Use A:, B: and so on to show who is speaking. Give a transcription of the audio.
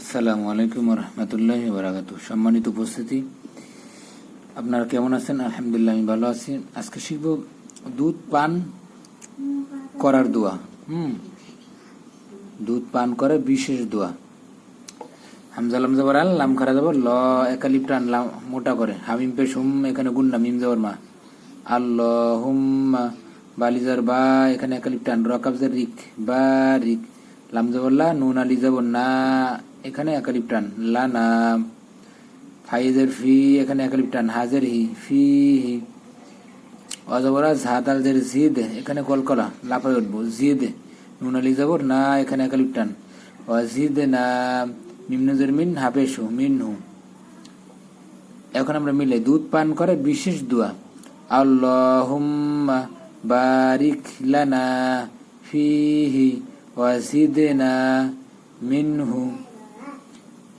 A: আসসালামু আলাইকুম রহমতুল্লাহ বারাকাত সম্মানিত উপস্থিতি, আপনারা কেমন আছেন? আলহামদুলিল্লাহ, আমি ভালো আছি। আজকে শিখব দুধ পান করার দোয়া। হুম। দুধ পান করে বিশেষ দোয়া। হামজা লাম জবর আল, লাম খারা জবর, ল একালিপ টান, লাম, মোটা করে। হামিম পেশ, হুম, এখানে গুন্না মিম জবর মা। আল্লাহ হুম বালিজার বা, এখানে একালিপ টান রকাবজার রিক, বা রিক। লাম জবর লা, নুন আলি জবর না। এখানে একালিপ টান লা না ফাইজের ফি, এখানে একালিপ টান, হাজের হি, ফি, হি। অজবরা ঝাতাল জের জিদ, এখানে কলকলা লাফাই উঠবো, জিদ, নুন জবর, না, এখানে একালিপ টান। অজিদ, না মিমনজের মিন হাফেশু মিনহু। এখন আমরা মিলে দুধ পান করে বিশেষ দোয়া। আল্লাহুম্মা বারিক লানা ফিহি ওয়াজিদনা মিনহু।